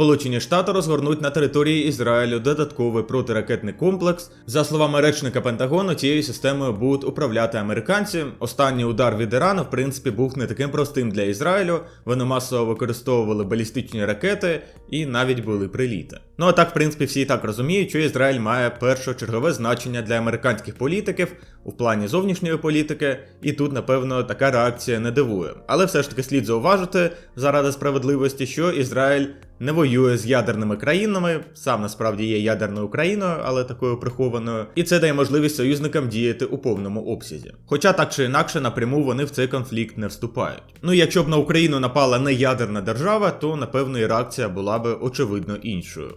Сполучені Штати розгорнуть на території Ізраїлю додатковий протиракетний комплекс. За словами речника Пентагону, цією системою будуть управляти американці. Останній удар від Ірану, в принципі, був не таким простим для Ізраїлю. Вони масово використовували балістичні ракети і навіть були приліти. Ну а так, в принципі, всі і так розуміють, що Ізраїль має першочергове значення для американських політиків у плані зовнішньої політики, і тут, напевно, така реакція не дивує. Але все ж таки слід зауважити заради справедливості, що Ізраїль не воює з ядерними країнами, сам насправді є ядерною країною, але такою прихованою, і це дає можливість союзникам діяти у повному обсязі. Хоча так чи інакше напряму вони в цей конфлікт не вступають. Ну якщо б на Україну напала не ядерна держава, то напевно і реакція була би очевидно іншою.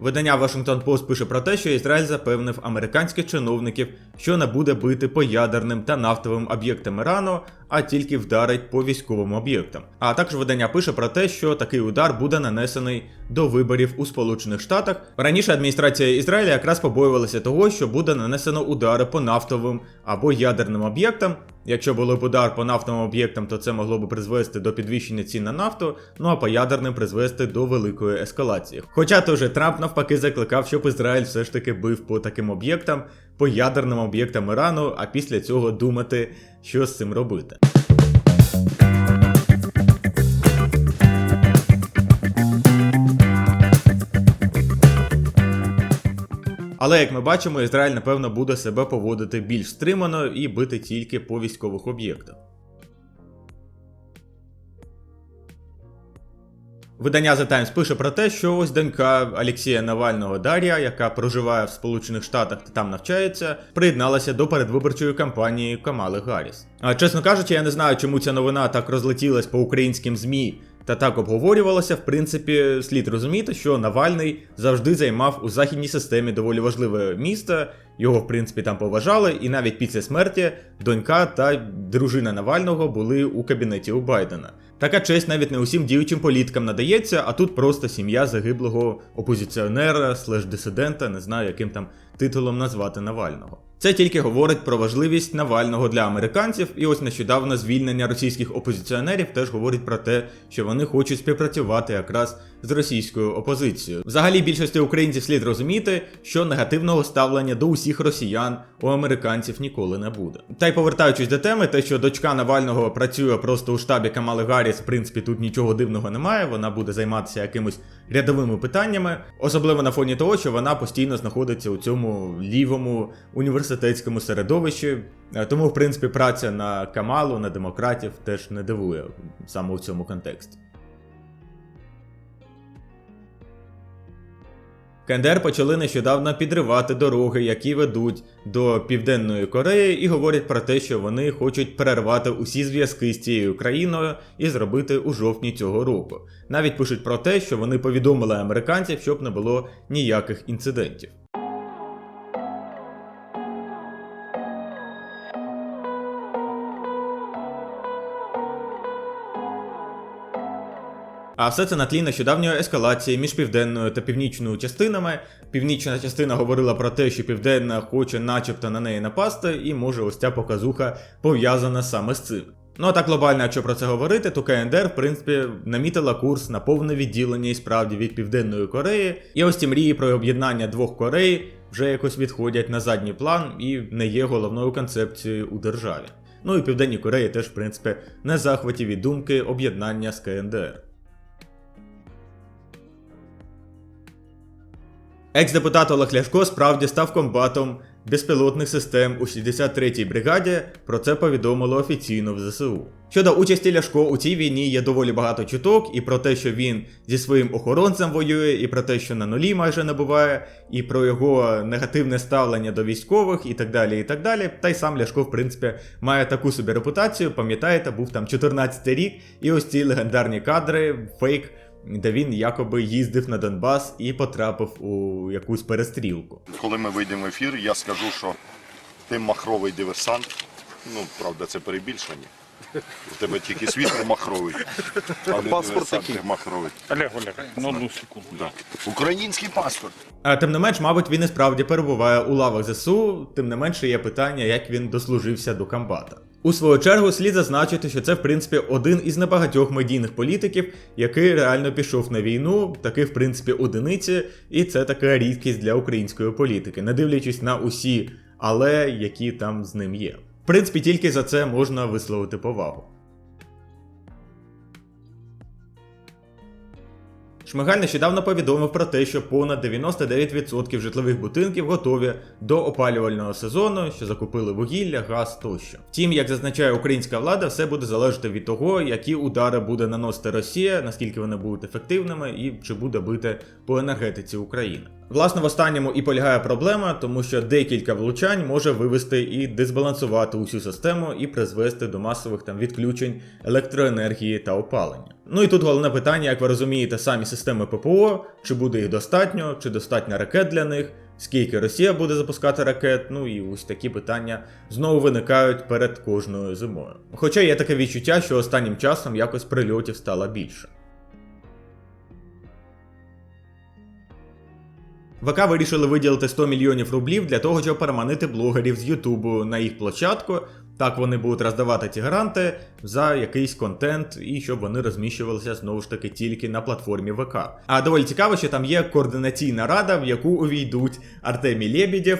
Видання Washington Post пише про те, що Ізраїль запевнив американських чиновників, що не буде бити по ядерним та нафтовим об'єктам Ірану, а тільки вдарить по військовим об'єктам. А також видання пише про те, що такий удар буде нанесений до виборів у Сполучених Штатах. Раніше адміністрація Ізраїля якраз побоювалася того, що буде нанесено удари по нафтовим або ядерним об'єктам. Якщо було б удар по нафтовим об'єктам, то це могло б призвести до підвищення цін на нафту, ну а по ядерним призвести до великої ескалації. Хоча той же Трамп навпаки закликав, щоб Ізраїль все ж таки бив по таким об'єктам, по ядерним об'єктам Ірану, а після цього думати, що з цим робити. Але як ми бачимо, Ізраїль напевно буде себе поводити більш стримано і бити тільки по військових об'єктах. Видання The Times пише про те, що ось донька Алексія Навального Дар'я, яка проживає в Сполучених Штатах та там навчається, приєдналася до передвиборчої кампанії Камали Гарріс. А чесно кажучи, я не знаю, чому ця новина так розлетілась по українським ЗМІ та так обговорювалося, в принципі, слід розуміти, що Навальний завжди займав у західній системі доволі важливе місце. Його, в принципі, там поважали, і навіть після смерті донька та дружина Навального були у кабінеті у Байдена. Така честь навіть не усім діючим політикам надається, а тут просто сім'я загиблого опозиціонера, слеш дисидента, не знаю, яким там титулом назвати Навального. Це тільки говорить про важливість Навального для американців, і ось нещодавно звільнення російських опозиціонерів теж говорить про те, що вони хочуть співпрацювати якраз з російською опозицією. Взагалі, більшості українців слід розуміти, що негативного ставлення до усіх росіян у американців ніколи не буде. Та й повертаючись до теми, те, що дочка Навального працює просто у штабі Камали Гарріс, в принципі, тут нічого дивного немає. Вона буде займатися якимось рядовими питаннями, особливо на фоні того, що вона постійно знаходиться у цьому лівому університетському середовищі. Е, Тому, в принципі, праця на Камалу, на демократів теж не дивує саме у цьому контексті. КНДР почали нещодавно підривати дороги, які ведуть до Південної Кореї, і говорять про те, що вони хочуть перервати усі зв'язки з цією країною і зробити у жовтні цього року. Навіть пишуть про те, що вони повідомили американців, щоб не було ніяких інцидентів. А все це на тлі нещодавньої ескалації між південною та північною частинами. Північна частина говорила про те, що південна хоче, начебто, на неї напасти, і може ось ця показуха пов'язана саме з цим. Ну а так глобально, якщо про це говорити, то КНДР, в принципі, намітила курс на повне відділення і справді від Південної Кореї. І ось ці мрії про об'єднання двох Корей вже якось відходять на задній план і не є головною концепцією у державі. Ну і Південній Кореї теж, в принципі, не захваті від думки об'єднання з КНДР. Екс-депутат Олег Ляшко справді став комбатом безпілотних систем у 63-й бригаді. Про це повідомило офіційно в ЗСУ. Щодо участі Ляшко у цій війні є доволі багато чуток, і про те, що він зі своїм охоронцем воює, і про те, що на нулі майже не буває, і про його негативне ставлення до військових, і так далі. і так далі. Та й сам Ляшко, в принципі, має таку собі репутацію. Пам'ятаєте, був там 14-й рік, і ось ці легендарні кадри, фейк де він якоби їздив на Донбас і потрапив у якусь перестрілку. Коли ми вийдемо в ефір, я скажу, що ти махровий диверсант. Ну, правда, це перебільшення. У тебе тільки світло махровий. А не паспорт який? махровий. Олег, Олег, на одну секунду. Да. Український паспорт. А тим не менш, мабуть, він і справді перебуває у лавах ЗСУ, тим не менше є питання, як він дослужився до комбата. У свою чергу слід зазначити, що це в принципі один із небагатьох медійних політиків, який реально пішов на війну, таких в принципі одиниці, і це така рідкість для української політики, не дивлячись на усі але, які там з ним є. В принципі, тільки за це можна висловити повагу. Шмигаль нещодавно повідомив про те, що понад 99% житлових будинків готові до опалювального сезону, що закупили вугілля, газ тощо. Втім, як зазначає українська влада, все буде залежати від того, які удари буде наносити Росія, наскільки вони будуть ефективними, і чи буде бити по енергетиці України. Власне, в останньому і полягає проблема, тому що декілька влучань може вивести і дисбалансувати усю систему і призвести до масових там відключень електроенергії та опалення. Ну і тут головне питання, як ви розумієте, самі системи ППО, чи буде їх достатньо, чи достатньо ракет для них, скільки Росія буде запускати ракет, ну і ось такі питання знову виникають перед кожною зимою. Хоча є таке відчуття, що останнім часом якось прильотів стало більше. ВК вирішили виділити 100 мільйонів рублів для того, щоб переманити блогерів з Ютубу на їх площадку. Так вони будуть роздавати ці гранти за якийсь контент, і щоб вони розміщувалися знову ж таки тільки на платформі ВК. А доволі цікаво, що там є координаційна рада, в яку увійдуть Артемій Лєбідєв,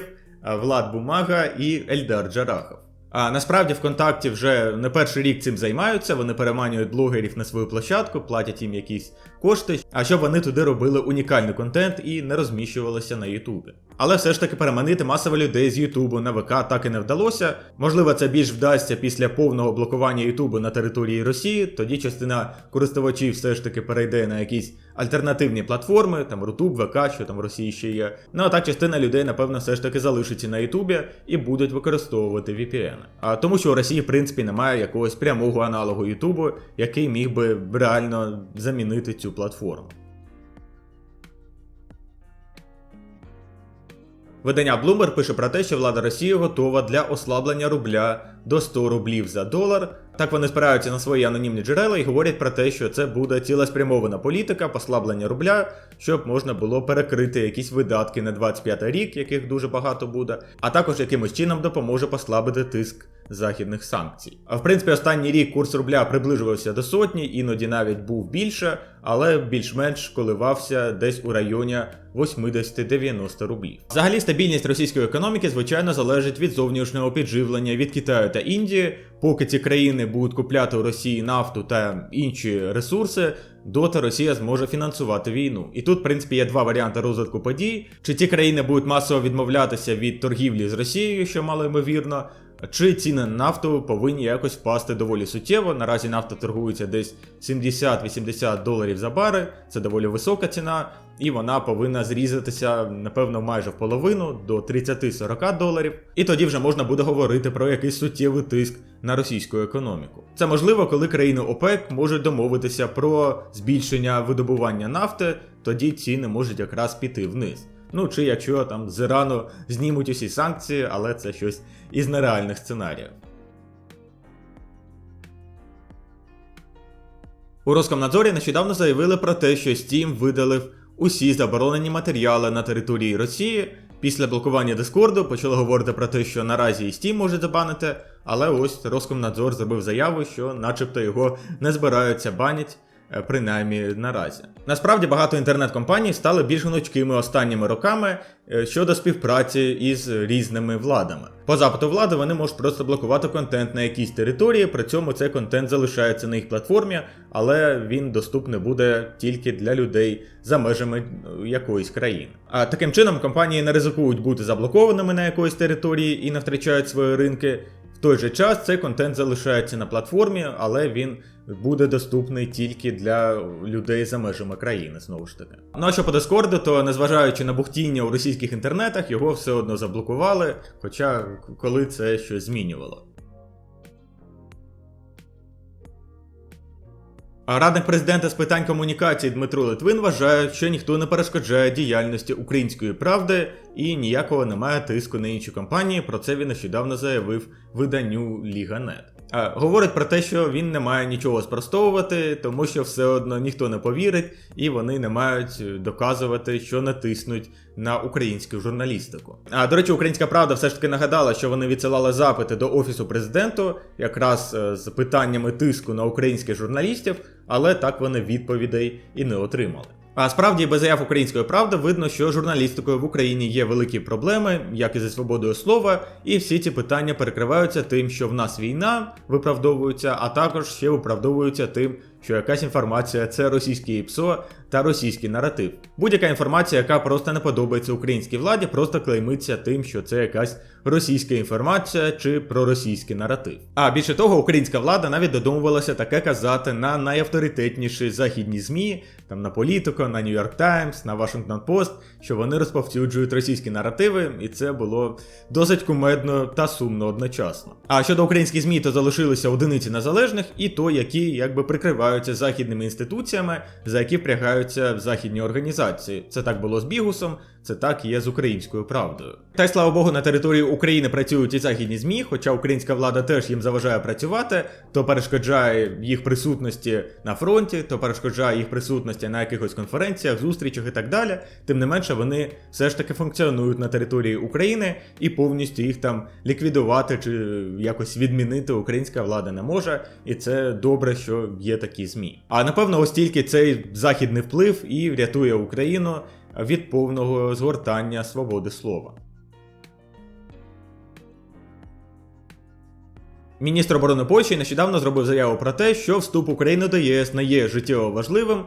Влад Бумага і Ельдар Джарахов. А насправді ВКонтакті вже не перший рік цим займаються. Вони переманюють блогерів на свою площадку, платять їм якісь кошти, а щоб вони туди робили унікальний контент і не розміщувалися на Ютубі. Але все ж таки переманити масово людей з Ютубу на ВК так і не вдалося. Можливо, це більш вдасться після повного блокування Ютубу на території Росії. Тоді частина користувачів все ж таки перейде на якісь альтернативні платформи, там Рутуб, ВК, що там в Росії ще є. Ну а так частина людей, напевно, все ж таки залишиться на Ютубі і будуть використовувати VPN. А тому, що у Росії, в принципі, немає якогось прямого аналогу Ютубу, який міг би реально замінити цю платформу. Видання Bloomberg пише про те, що влада Росії готова для ослаблення рубля до 100 рублів за долар. Так вони спираються на свої анонімні джерела і говорять про те, що це буде цілеспрямована політика послаблення рубля, щоб можна було перекрити якісь видатки на 25 рік, яких дуже багато буде, а також якимось чином допоможе послабити тиск західних санкцій. А в принципі, останній рік курс рубля приближувався до сотні, іноді навіть був більше, але більш-менш коливався десь у районі 80-90 рублів. Взагалі, стабільність російської економіки, звичайно, залежить від зовнішнього підживлення від Китаю та Індії. Поки ці країни будуть купляти у Росії нафту та інші ресурси, доти Росія зможе фінансувати війну. І тут, в принципі, є два варіанти розвитку подій: чи ті країни будуть масово відмовлятися від торгівлі з Росією, що мало ймовірно. Чи ціни на нафту повинні якось впасти доволі суттєво. Наразі нафта торгується десь 70-80 доларів за бари, це доволі висока ціна, і вона повинна зрізатися, напевно, майже в половину до 30-40 доларів. І тоді вже можна буде говорити про якийсь суттєвий тиск на російську економіку. Це можливо, коли країни ОПЕК можуть домовитися про збільшення видобування нафти, тоді ціни можуть якраз піти вниз. Ну чи якщо там з Ірану знімуть усі санкції, але це щось із нереальних сценаріїв. У Роскомнадзорі нещодавно заявили про те, що Steam видалив усі заборонені матеріали на території Росії. Після блокування Дискорду почали говорити про те, що наразі і Steam може забанити, але ось Роскомнадзор зробив заяву, що начебто його не збираються банять. Е, Принаймні наразі. Насправді багато інтернет-компаній стали більш гнучкими останніми роками е, щодо співпраці із різними владами. По запиту влади вони можуть просто блокувати контент на якійсь території, при цьому цей контент залишається на їх платформі, але він доступний буде тільки для людей за межами е, якоїсь країни. А таким чином компанії не ризикують бути заблокованими на якоїсь території і не втрачають свої ринки. В той же час цей контент залишається на платформі, але він буде доступний тільки для людей за межами країни, знову ж таки. Ну а що по Дискорду, то незважаючи на бухтіння у російських інтернетах, його все одно заблокували, хоча коли це щось змінювало. Радник президента з питань комунікації Дмитро Литвин вважає, що ніхто не перешкоджає діяльності української правди і ніякого немає тиску на інші компанії. Про це він нещодавно заявив виданню Ліга.нет. Е, Говорить про те, що він не має нічого спростовувати, тому що все одно ніхто не повірить, і вони не мають е, доказувати, що натиснуть на українську журналістику. А до речі, українська правда все ж таки нагадала, що вони відсилали запити до офісу президенту, якраз е, з питаннями тиску на українських журналістів, але так вони відповідей і не отримали. А справді без заяв української правди видно, що журналістикою в Україні є великі проблеми, як і зі свободою слова, і всі ці питання перекриваються тим, що в нас війна виправдовується, а також ще виправдовуються тим, що якась інформація це російське ІПСО та російський наратив. Будь-яка інформація, яка просто не подобається українській владі, просто клеймиться тим, що це якась російська інформація чи проросійський наратив. А більше того, українська влада навіть додумувалася таке казати на найавторитетніші західні змі, там на Політико, на New York Times, на Washington Post, що вони розповсюджують російські наративи, і це було досить кумедно та сумно одночасно. А щодо українських змі, то залишилися одиниці незалежних, і то, які якби прикриваються західними інституціями, за які впрягаються західні організації. Це так було з Бігусом, це так є з українською правдою. Та й слава Богу, на території України працюють і західні змі, хоча українська влада теж їм заважає працювати, то перешкоджає їх присутності на фронті, то перешкоджає їх присутності на якихось конференціях, зустрічах і так далі. Тим не менше, вони все ж таки функціонують на території України і повністю їх там ліквідувати чи якось відмінити українська влада не може. І це добре, що є такі змі. А напевно, ось тільки цей західний вплив і врятує Україну від повного згортання свободи слова. Міністр оборони Польщі нещодавно зробив заяву про те, що вступ України до ЄС не є життєво важливим,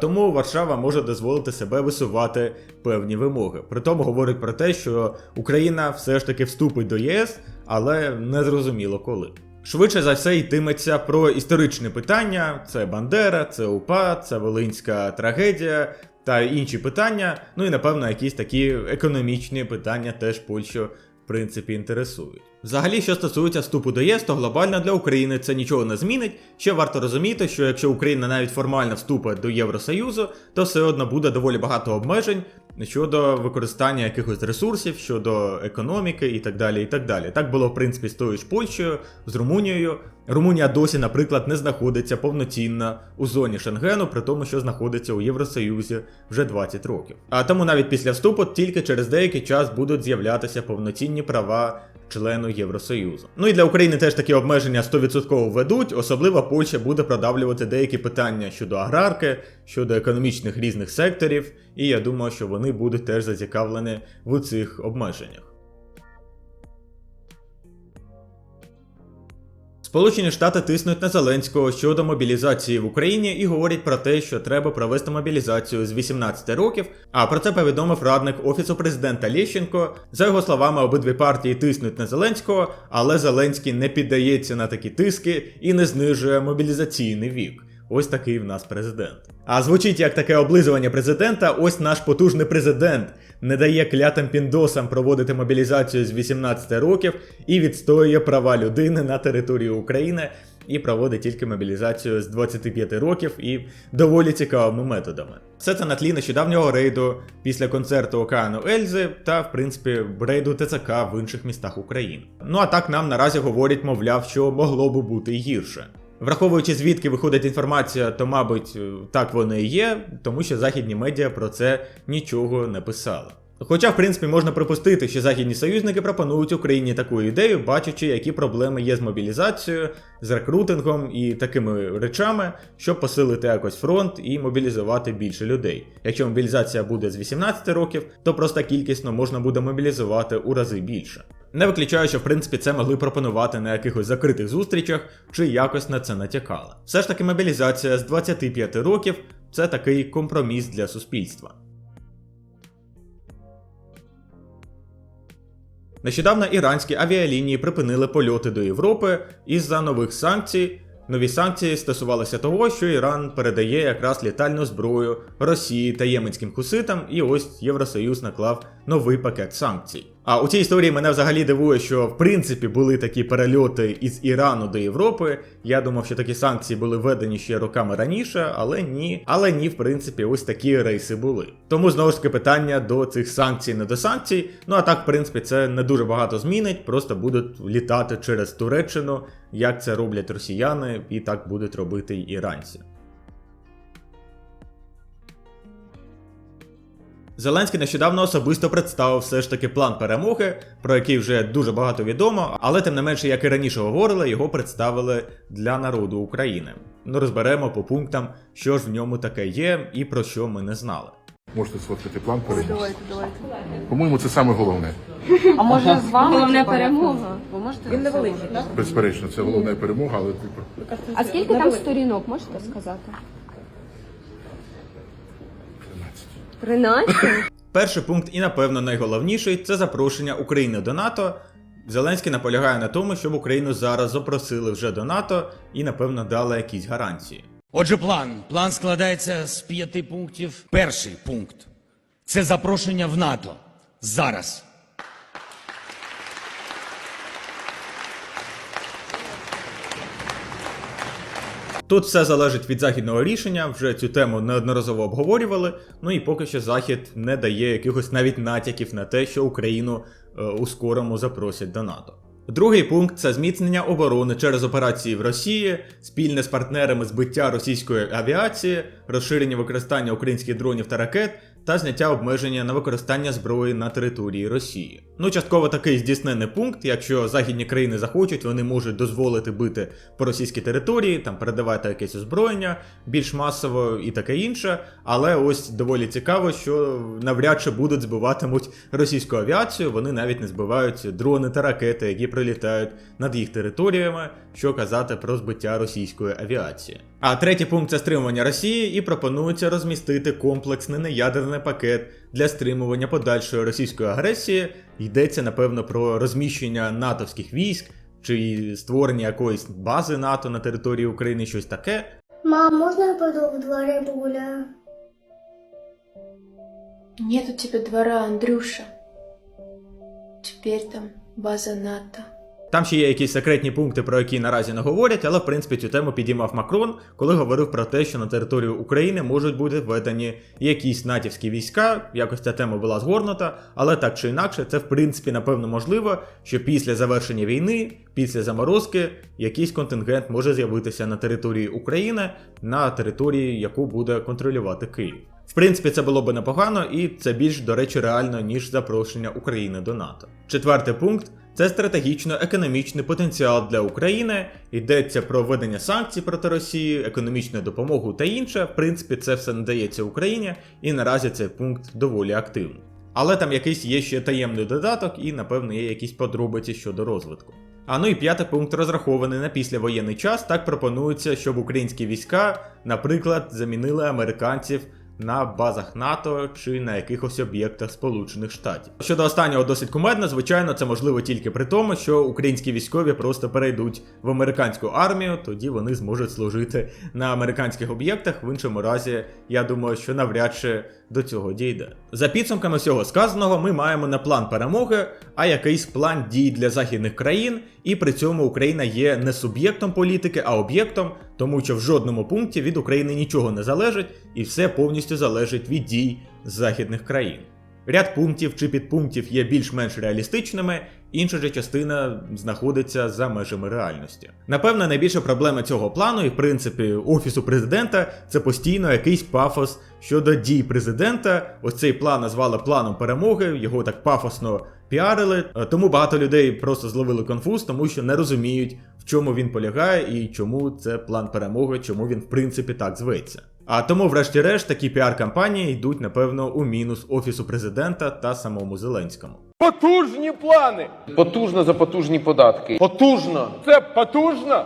тому Варшава може дозволити себе висувати певні вимоги. При тому говорить про те, що Україна все ж таки вступить до ЄС, але не зрозуміло коли. Швидше за все йтиметься про історичні питання: це Бандера, це УПА, це Волинська трагедія та інші питання. Ну і напевно якісь такі економічні питання теж Польщу в принципі інтересують. Взагалі, що стосується вступу до ЄС, то глобально для України це нічого не змінить. Ще варто розуміти, що якщо Україна навіть формально вступить до Євросоюзу, то все одно буде доволі багато обмежень щодо використання якихось ресурсів, щодо економіки і так далі. і Так далі. Так було в принципі з тою ж Польщею, з Румунією. Румунія досі, наприклад, не знаходиться повноцінно у зоні Шенгену, при тому, що знаходиться у Євросоюзі вже 20 років. А тому навіть після вступу тільки через деякий час будуть з'являтися повноцінні права члену Євросоюзу. Ну і для України теж такі обмеження 100% ведуть, особливо Польща буде продавлювати деякі питання щодо аграрки, щодо економічних різних секторів, і я думаю, що вони будуть теж зацікавлені в цих обмеженнях. Сполучені Штати тиснуть на Зеленського щодо мобілізації в Україні і говорять про те, що треба провести мобілізацію з 18 років. А про це повідомив радник офісу президента Лещенко. За його словами, обидві партії тиснуть на Зеленського, але Зеленський не піддається на такі тиски і не знижує мобілізаційний вік. Ось такий в нас президент. А звучить як таке облизування президента. Ось наш потужний президент не дає клятим піндосам проводити мобілізацію з 18 років і відстоює права людини на території України і проводить тільки мобілізацію з 25 років і доволі цікавими методами. Все це на тлі нещодавнього рейду після концерту Океану Ельзи та, в принципі, рейду ТЦК в інших містах України. Ну а так нам наразі говорять, мовляв, що могло би бути гірше. Враховуючи звідки виходить інформація, то мабуть е, так воно і є, тому що західні медіа про це нічого не писали. Хоча, в принципі, можна припустити, що західні союзники пропонують Україні таку ідею, бачачи, які проблеми є з мобілізацією, з рекрутингом і такими речами, щоб посилити якось фронт і мобілізувати більше людей. Якщо мобілізація буде з 18 років, то просто кількісно можна буде мобілізувати у рази більше. Не виключаю, що в принципі це могли пропонувати на якихось закритих зустрічах чи якось на це натякали. Все ж таки, мобілізація з 25 років це такий компроміс для суспільства. Нещодавно іранські авіалінії припинили польоти до Європи із-за нових санкцій. Нові санкції стосувалися того, що Іран передає якраз літальну зброю Росії та єменським хуситам, і ось Євросоюз наклав новий пакет санкцій. А у цій історії мене взагалі дивує, що в принципі були такі перельоти із Ірану до Європи. Я думав, що такі санкції були введені ще роками раніше, але ні. Але ні, в принципі, ось такі рейси були. Тому знову ж таки питання до цих санкцій, не до санкцій. Ну а так, в принципі, це не дуже багато змінить, просто будуть літати через Туреччину, як це роблять росіяни, і так будуть робити й іранці. Зеленський нещодавно особисто представив все ж таки план перемоги, про який вже дуже багато відомо, але тим не менше, як і раніше говорили, його представили для народу України. Ну розберемо по пунктам, що ж в ньому таке є і про що ми не знали. Можете сфоткати план перемоги. По-моєму, це саме головне. А може з вами Головна перемога. Ви можете Він не це великий, робити? Безперечно, це головна перемога, але типу. А скільки там сторінок, можете сказати? 13? Перший пункт, і напевно найголовніший, це запрошення України до НАТО. Зеленський наполягає на тому, щоб Україну зараз запросили вже до НАТО і, напевно, дали якісь гарантії. Отже, план. План складається з п'яти пунктів. Перший пункт це запрошення в НАТО. Зараз. Тут все залежить від західного рішення, вже цю тему неодноразово обговорювали. Ну і поки що Захід не дає якихось навіть натяків на те, що Україну е, у скорому запросять до НАТО. Другий пункт це зміцнення оборони через операції в Росії, спільне з партнерами збиття російської авіації, розширення використання українських дронів та ракет та зняття обмеження на використання зброї на території Росії. Ну, частково такий здійснений пункт. Якщо західні країни захочуть, вони можуть дозволити бити по російській території, там передавати якесь озброєння більш масово і таке інше. Але ось доволі цікаво, що навряд чи будуть збиватимуть російську авіацію. Вони навіть не збивають дрони та ракети, які прилітають над їх територіями, що казати про збиття російської авіації. А третій пункт це стримування Росії, і пропонується розмістити комплексний неядерний пакет для стримування подальшої російської агресії. Йдеться напевно про розміщення натовських військ чи створення якоїсь бази НАТО на території України, щось таке. Мам, можно я пойду в дворе погуляю? Нет у тебя двора, Андрюша. Теперь там база НАТО. Там ще є якісь секретні пункти, про які наразі не говорять, але в принципі цю тему підіймав Макрон, коли говорив про те, що на територію України можуть бути введені якісь натівські війська. Якось ця тема була згорнута, але так чи інакше, це в принципі напевно можливо, що після завершення війни, після заморозки, якийсь контингент може з'явитися на території України, на території, яку буде контролювати Київ. В принципі, це було би непогано, і це більш, до речі, реально, ніж запрошення України до НАТО. Четвертий пункт це стратегічно-економічний потенціал для України. Йдеться про введення санкцій проти Росії, економічну допомогу та інше. В принципі, це все надається Україні, і наразі цей пункт доволі активний. Але там якийсь є ще таємний додаток, і напевно є якісь подробиці щодо розвитку. А ну і п'ятий пункт розрахований на післявоєнний час. Так пропонується, щоб українські війська, наприклад, замінили американців на базах НАТО чи на якихось об'єктах Сполучених Штатів. Щодо останнього досить кумедно, звичайно, це можливо тільки при тому, що українські військові просто перейдуть в американську армію, тоді вони зможуть служити на американських об'єктах. В іншому разі, я думаю, що навряд чи до цього дійде. За підсумками всього сказаного, ми маємо не план перемоги, а якийсь план дій для західних країн, і при цьому Україна є не суб'єктом політики, а об'єктом, тому що в жодному пункті від України нічого не залежить, і все повністю залежить від дій західних країн. Ряд пунктів чи підпунктів є більш-менш реалістичними, інша же частина знаходиться за межами реальності. Напевно, найбільша проблема цього плану і в принципі офісу президента це постійно якийсь пафос щодо дій президента. Ось цей план назвали планом перемоги, його так пафосно піарили. Е, Тому багато людей просто зловили конфуз, тому що не розуміють, в чому він полягає і чому це план перемоги, чому він в принципі так зветься. А тому, врешті-решт, такі піар-кампанії йдуть, напевно, у мінус офісу президента та самому Зеленському. Потужні плани. Потужно за потужні податки. Потужно. Це потужно.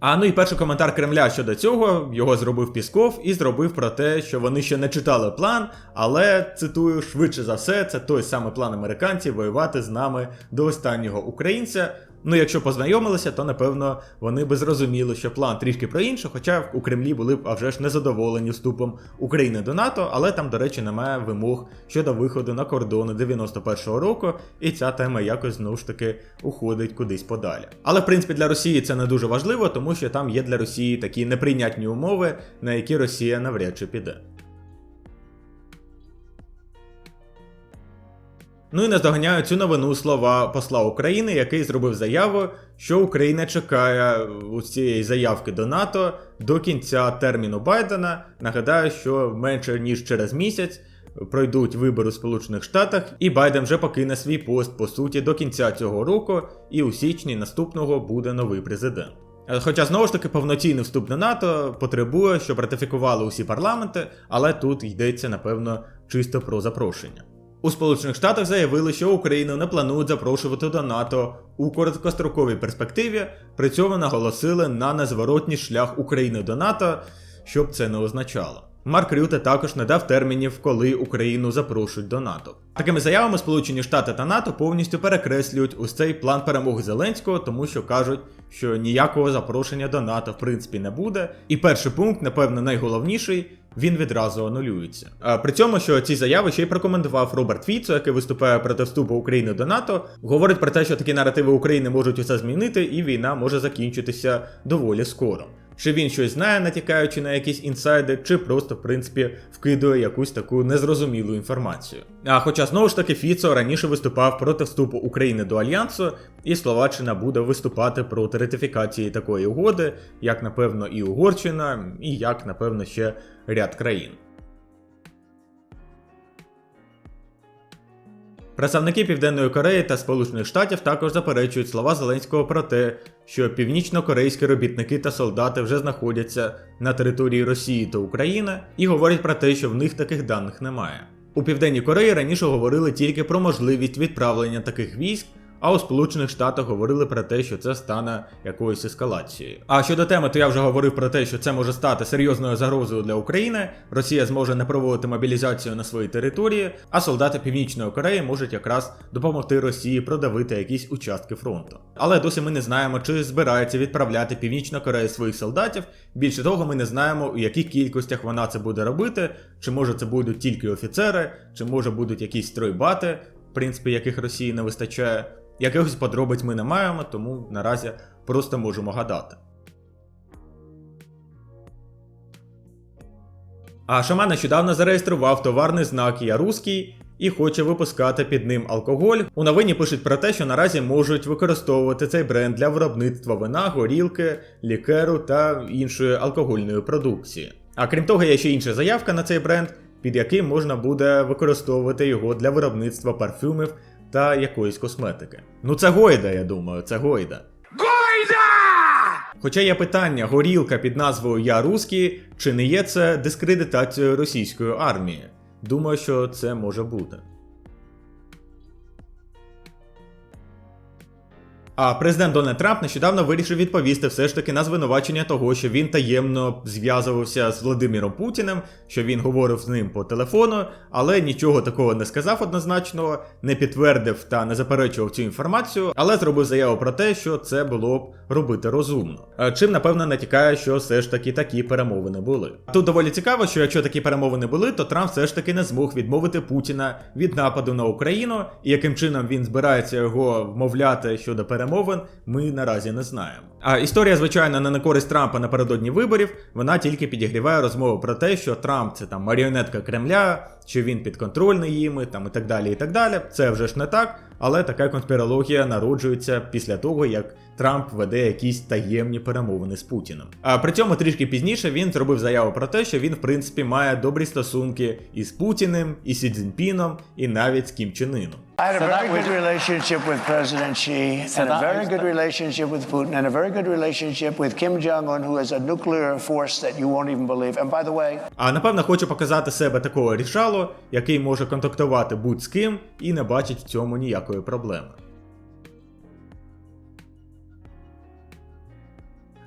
А ну і перший коментар Кремля щодо цього його зробив Пісков і зробив про те, що вони ще не читали план, але цитую, швидше за все, це той самий план американців воювати з нами до останнього українця. Ну, якщо познайомилися, то напевно вони би зрозуміли, що план трішки про інше, хоча у Кремлі були б а вже ж незадоволені вступом України до НАТО, але там, до речі, немає вимог щодо виходу на кордони 91-го року, і ця тема якось знову ж таки уходить кудись подалі. Але в принципі для Росії це не дуже важливо, тому що там є для Росії такі неприйнятні умови, на які Росія навряд чи піде. Ну і наздоганяю цю новину слова посла України, який зробив заяву, що Україна чекає у цієї заявки до НАТО до кінця терміну Байдена. Нагадаю, що менше ніж через місяць пройдуть вибори у Сполучених Штатах, і Байден вже покине свій пост по суті до кінця цього року, і у січні наступного буде новий президент. Е, Хоча знову ж таки повноцінний вступ до НАТО потребує, щоб ратифікували усі парламенти, але тут йдеться напевно чисто про запрошення. У Сполучених Штатах заявили, що Україну не планують запрошувати до НАТО у короткостроковій перспективі, при цьому наголосили на незворотній шлях України до НАТО, що б це не означало. Марк Рюте також не дав термінів, коли Україну запрошують до НАТО. Такими заявами Сполучені Штати та НАТО повністю перекреслюють ось цей план перемоги Зеленського, тому що кажуть, що ніякого запрошення до НАТО в принципі не буде. І перший пункт, напевно, найголовніший. Він відразу анулюється. А при цьому, що ці заяви ще й прокоментував Роберт Фіцо, який виступає проти вступу України до НАТО, говорить про те, що такі наративи України можуть усе змінити, і війна може закінчитися доволі скоро. Чи він щось знає, натякаючи на якісь інсайди, чи просто, в принципі, вкидує якусь таку незрозумілу інформацію. А хоча знову ж таки Фіцо раніше виступав проти вступу України до Альянсу, і Словаччина буде виступати проти ратифікації такої угоди, як напевно і Угорщина, і як напевно ще ряд країн. Представники Південної Кореї та Сполучених Штатів також заперечують слова Зеленського про те, що північно-корейські робітники та солдати вже знаходяться на території Росії та України, і говорять про те, що в них таких даних немає. У Південній Кореї раніше говорили тільки про можливість відправлення таких військ. А у Сполучених Штатах говорили про те, що це стане якоюсь ескалацією. А щодо теми, то я вже говорив про те, що це може стати серйозною загрозою для України. Росія зможе не проводити мобілізацію на своїй території, а солдати Північної Кореї можуть якраз допомогти Росії продавити якісь участки фронту. Але досі ми не знаємо, чи збирається відправляти Північна Корея своїх солдатів. Більше того, ми не знаємо, у яких кількостях вона це буде робити, чи може це будуть тільки офіцери, чи може будуть якісь стройбати, в принципі, яких Росії не вистачає. Якихось подробиць ми не маємо, тому наразі просто можемо гадати. А Шаман нещодавно зареєстрував товарний знак Я Руський і хоче випускати під ним алкоголь. У новині пишуть про те, що наразі можуть використовувати цей бренд для виробництва вина, горілки, лікеру та іншої алкогольної продукції. А крім того, є ще інша заявка на цей бренд, під яким можна буде використовувати його для виробництва парфюмів та якоїсь косметики. Ну це Гойда, я думаю, це Гойда. Гойда! Хоча є питання, горілка під назвою Я Руський, чи не є це дискредитацією російської армії? Думаю, що це може бути. А президент Дональд Трамп нещодавно вирішив відповісти все ж таки на звинувачення того, що він таємно зв'язувався з Владимиром Путіним, що він говорив з ним по телефону, але нічого такого не сказав однозначного, не підтвердив та не заперечував цю інформацію, але зробив заяву про те, що це було б робити розумно. Чим напевно натякає, що все ж таки такі перемовини були. Тут доволі цікаво, що якщо такі перемовини були, то Трамп все ж таки не змог відмовити Путіна від нападу на Україну, і яким чином він збирається його вмовляти щодо перемовин, ми наразі не знаємо. А історія, звичайно, не на користь Трампа напередодні виборів. Вона тільки підігріває розмову про те, що Трамп це там маріонетка Кремля, що він підконтрольний їми, там і так далі. І так далі. Це вже ж не так, але така конспірологія народжується після того, як Трамп веде якісь таємні перемовини з Путіним. А при цьому трішки пізніше він зробив заяву про те, що він, в принципі, має добрі стосунки із Путіним, і Сі Цзіньпіном, і навіть з Кім Чен Іном. I had a very good relationship with President Xi, and a very good relationship with Putin, and a very good relationship with Kim Jong Un, who has a nuclear force that you won't even believe. And by the way, А напевно хочу показати себе такого рішало, який може контактувати будь з ким і не бачить в цьому ніякої проблеми.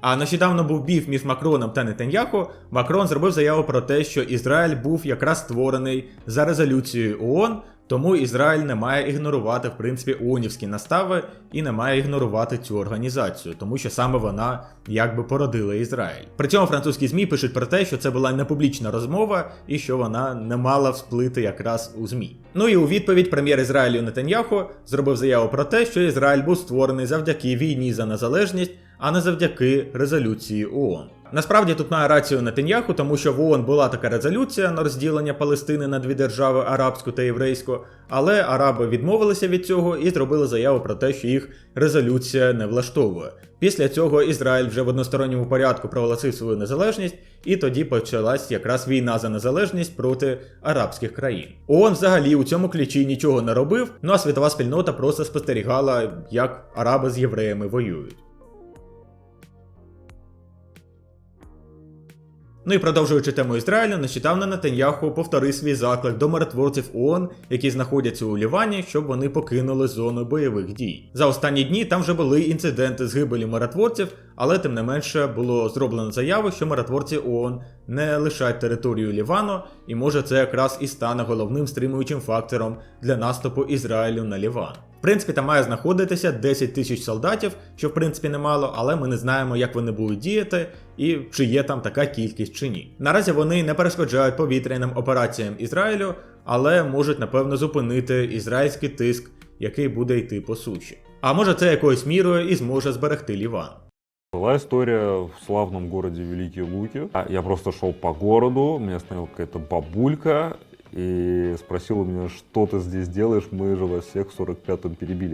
А нещодавно був біф між Макроном та Нетаньяху. Макрон зробив заяву про те, що Ізраїль був якраз створений за резолюцією ООН, Тому Ізраїль не має ігнорувати в принципі ООНівські настави і не має ігнорувати цю організацію, тому що саме вона якби породила Ізраїль. При цьому французькі змі пишуть про те, що це була не публічна розмова і що вона не мала всплити якраз у змі. Ну і у відповідь прем'єр Ізраїлю Нетаньяху зробив заяву про те, що Ізраїль був створений завдяки війні за незалежність, а не завдяки резолюції ООН. Насправді тут має рацію Нетаньяху, тому що в ООН була така резолюція на розділення Палестини на дві держави арабську та єврейську, але араби відмовилися від цього і зробили заяву про те, що їх резолюція не влаштовує. Після цього Ізраїль вже в односторонньому порядку проголосив свою незалежність, і тоді почалась якраз війна за незалежність проти арабських країн. ООН взагалі у цьому ключі нічого не робив, ну а світова спільнота просто спостерігала, як араби з євреями воюють. Ну і продовжуючи тему Ізраїлю, нещодавно Натаньяху повторив свій заклик до миротворців ООН, які знаходяться у Лівані, щоб вони покинули зону бойових дій. За останні дні там вже були інциденти з гибелі миротворців, але тим не менше було зроблено заяву, що миротворці ООН не лишають територію Лівану, і може це якраз і стане головним стримуючим фактором для наступу Ізраїлю на Ліван. В принципі, там має знаходитися 10 тисяч солдатів, що в принципі немало, але ми не знаємо, як вони будуть діяти і чи є там така кількість чи ні. Наразі вони не перешкоджають повітряним операціям Ізраїлю, але можуть напевно зупинити ізраїльський тиск, який буде йти по суші. А може це якоюсь мірою і зможе зберегти Ліван. Была история в славном городе Великие Луки. А Я просто шел по городу, меня остановила какая-то бабулька и спросила меня, что ты здесь делаешь, мы же вас всех в 45-м перебили.